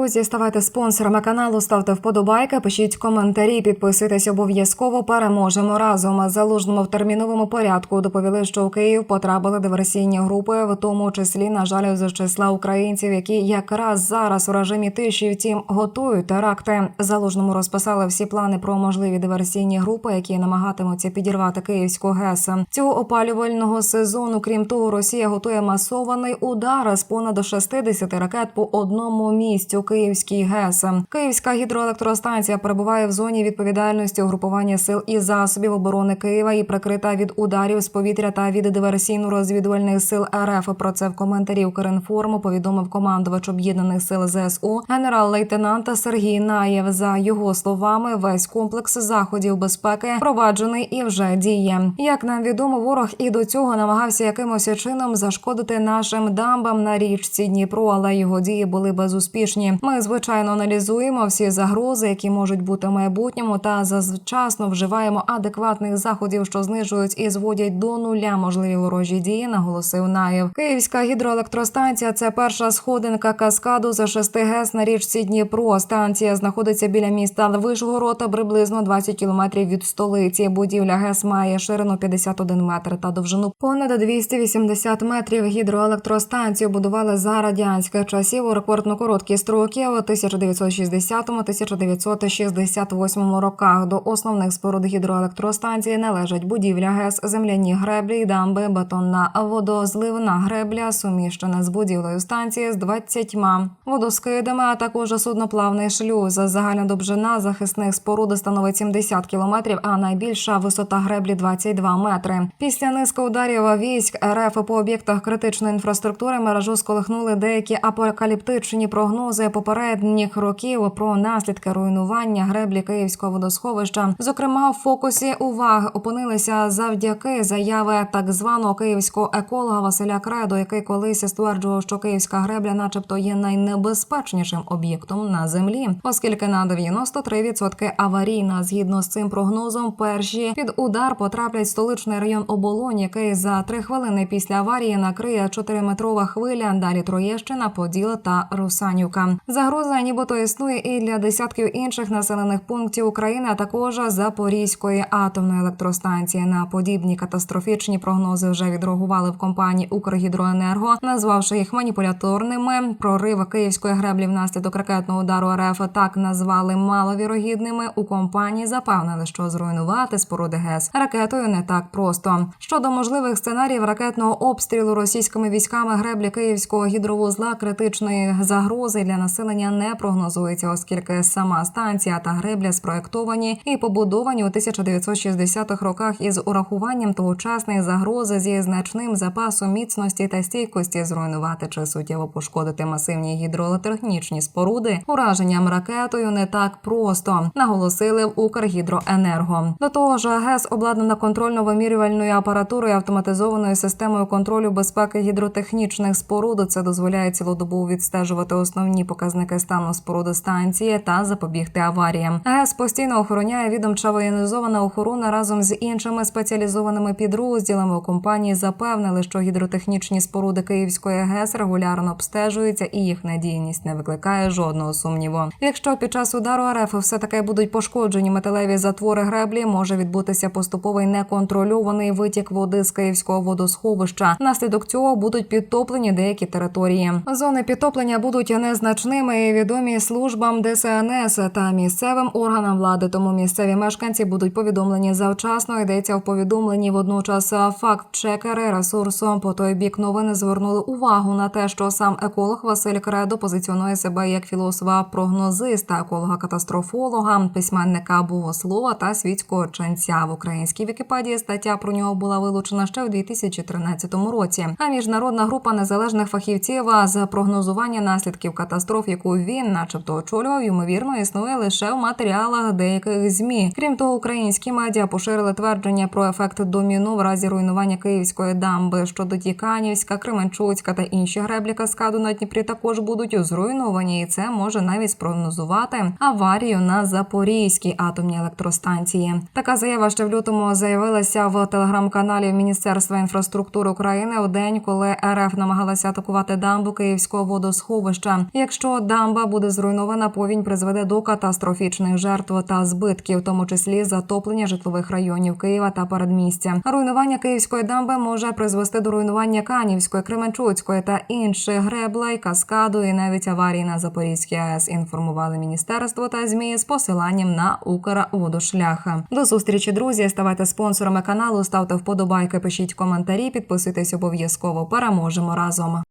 друзі, ставайте спонсорами каналу, ставте вподобайки, пишіть коментарі, підписуйтесь обов'язково. Переможемо разом. Залужному в терміновому порядку доповіли, що у Київ потрапили диверсійні групи, в тому числі на жаль з числа українців, які якраз зараз у режимі тиші, втім готують теракти. Залужному розписали всі плани про можливі диверсійні групи, які намагатимуться підірвати Київську ГЕС. Цього опалювального сезону. Крім того, Росія готує масований удар з понад 60 ракет по одному місцю Київській ГЕС. Київська гідроелектростанція перебуває в зоні відповідальності угрупування сил і засобів оборони Києва і прикрита від ударів з повітря та від диверсійно-розвідувальних сил РФ. Про це в коментарі Укрінформу повідомив командувач об'єднаних сил ЗСУ генерал-лейтенант Сергій Наєв. За його словами, весь комплекс заходів безпеки проваджений і вже діє. Як нам відомо, ворог і до цього намагався якимось чином зашкодити нашим дамбам на річці Дніпро, але його дії були безуспішні. Ми звичайно аналізуємо всі загрози, які можуть бути в майбутньому, та завчасно вживаємо адекватних заходів, що знижують і зводять до нуля можливі ворожі дії. Наголосив Наєв. Київська гідроелектростанція це перша сходинка каскаду за 6 ГЕС на річці Дніпро. Станція знаходиться біля міста Вишгорода, приблизно 20 кілометрів від столиці. Будівля ГЕС має ширину 51 метр та довжину понад 280 метрів. Гідроелектростанцію будували за радянських часів у рекордно короткі строки у 1960-1968 роках. До основних споруд гідроелектростанції належать будівля ГЕС, земляні греблі дамби, бетонна водозливна гребля, суміщена з будівлею станції з 20 водоскидами, а також судноплавний шлюз. Загальна довжина захисних споруд становить 70 кілометрів, а найбільша висота греблі 22 метри. Після низки ударів військ РФ по об'єктах критичної інфраструктури мережу сколихнули деякі апокаліптичні прогнози попередніх років про наслідки руйнування греблі Київського водосховища. Зокрема, в фокусі уваги опинилися завдяки заяви так званого київського еколога Василя Кредо, який колись стверджував, що київська гребля, начебто, є найнебезпечнішим об'єктом на землі, оскільки на 93% аварійна. Згідно з цим прогнозом, перші під удар потраплять столичний район оболонь, який за три хвилини після аварії накриє 4-метрова хвиля. Далі Троєщина, Поділ та Русанівка. Загроза, нібито існує і для десятків інших населених пунктів України, а також Запорізької атомної електростанції. На подібні катастрофічні прогнози вже відреагували в компанії Укргідроенерго, назвавши їх маніпуляторними. Прорив київської греблі внаслідок ракетного удару РФ так назвали маловірогідними. У компанії запевнили, що зруйнувати споруди ГЕС ракетою не так просто. Щодо можливих сценаріїв ракетного обстрілу російськими військами греблі Київського гідровузла критичної загрози для населення не прогнозується, оскільки сама станція та гребля спроектовані і побудовані у 1960-х роках із урахуванням тогочасної загрози зі значним запасом міцності та стійкості зруйнувати чи суттєво пошкодити масивні гідроелектронічні споруди ураженням ракетою не так просто, наголосили в Укргідроенерго. До того ж, ГЕС обладнана контрольно-вимірювальною апаратурою, автоматизованою системою контролю безпеки гідротехнічних споруд. Це дозволяє цілодобово відстежувати основні показники стану споруди станції та запобігти аваріям. ГЕС постійно охороняє відомча воєнізована охорона разом з іншими спеціалізованими підрозділами. У компанії запевнили, що гідротехнічні споруди Київської ГЕС регулярно обстежуються і їх надійність не викликає жодного сумніву. Якщо під час удару РФ все таки будуть пошкоджені металеві затвори греблі, може відбутися поступовий неконтрольований витік води з київського водосховища. Наслідок цього будуть підтоплені деякі території. Зони підтоплення будуть незначними і відомі службам ДСНС та місцевим органам влади. Тому місцеві мешканці будуть повідомлені завчасно. Йдеться в повідомленні. Водночас факт-чекери ресурсом по той бік новини звернули увагу на те, що сам еколог Василь Кредо позиціонує себе як філософа прогнозиста, еколога катастрофолога, письменника богослова та світського ченця в українській Вікіпедії. Стаття про нього була вилучена ще у 2013 році. А міжнародна група незалежних фахівців з прогнозування наслідків катастроф, яку він, начебто, очолював, ймовірно, існує лише в матеріалах деяких змі. Крім того, українські медіа поширили твердження про ефект доміно в разі руйнування київської дамби. Щодо Тіканівська, Кременчуцька та інші греблі каскаду на Дніпрі також будуть зруйновані, і це може навіть спрогнозувати аварію на Запорізькій атомній електростанції. Така заява ще в лютому заявилася в телеграм-каналі Міністерства інфраструктури України у день, коли РФ намагалася атакувати дамбу Київського водосховища. Якщо Якщо дамба буде зруйнована, повінь призведе до катастрофічних жертв та збитків, в тому числі затоплення житлових районів Києва та передмістя. Руйнування київської дамби може призвести до руйнування Канівської, Кременчуцької та інших греблей, каскаду і навіть аварії на Запорізькій АЕС. Інформували міністерство та змі з посиланням на Укрводошлях. До зустрічі, друзі. Ставайте спонсорами каналу, ставте вподобайки, пишіть коментарі, підписуйтесь обов'язково. Переможемо разом.